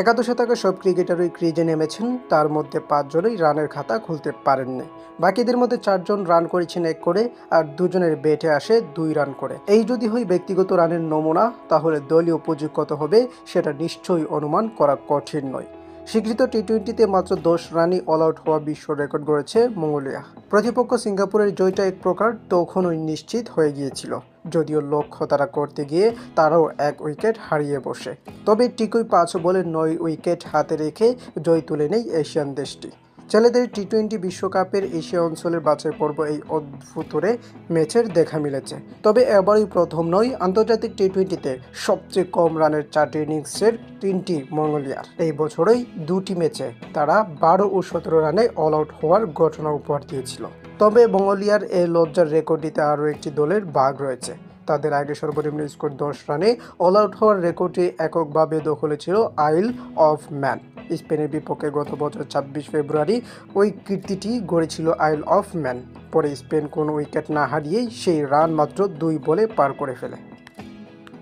একাদশে থাকা সব ক্রিকেটারই ক্রিজে নেমেছেন, তার মধ্যে পাঁচজনই রানের খাতা খুলতে পারেননি। বাকিদের মধ্যে চারজন রান করেছেন এক করে আর দুজনের ব্যাটে আসে দুই রান করে। এই যদি হয় ব্যক্তিগত রানের নমুনা, তাহলে দলীয় পুঁজি কত হবে সেটা নিশ্চয়ই অনুমান করা কঠিন নয়। স্বীকৃত টি টোয়েন্টিতে মাত্র দশ রানই অল আউট হওয়া বিশ্ব রেকর্ড গড়েছে মঙ্গোলিয়া। প্রতিপক্ষ সিঙ্গাপুরের জয়টা এক প্রকার তখনই নিশ্চিত হয়ে গিয়েছিল। যদিও লক্ষ্য তারা করতে গিয়ে তারাও এক উইকেট হারিয়ে বসে। তবে টিকুই পাঁচ বলে নয় উইকেট হাতে রেখে জয় তুলে নেই এশিয়ান দেশটি। ছেলেদের টি টোয়েন্টি বিশ্বকাপের এশিয়া অঞ্চলের বাছাই পর্ব এই অদ্ভুতরে ম্যাচের দেখা মিলেছে। তবে এবারই প্রথম নয়, আন্তর্জাতিক টি টোয়েন্টিতে সবচেয়ে কম রানের চারটি ইনিংসের তিনটি মঙ্গোলিয়ার। এই বছরই দুটি ম্যাচে তারা বারো ও সতেরো রানে অল আউট হওয়ার ঘটনা উপহার দিয়েছিল। তবে মঙ্গোলিয়ার এই লজ্জার রেকর্ডটিতে আরও একটি দলের ভাগ রয়েছে। তাদের আগে সর্বনিম্ন স্কোর দশ রানে অল আউট হওয়ার রেকর্ডটি এককভাবে দখলে ছিল আইল অফ ম্যান। স্পেনের বিপক্ষে গত বছর ছাব্বিশ ফেব্রুয়ারি ওই কীর্তিটি গড়েছিল আইল অফ ম্যান। পরে স্পেন কোনো উইকেট না হারিয়েই সেই রান মাত্র দুই বলে পার করে ফেলে।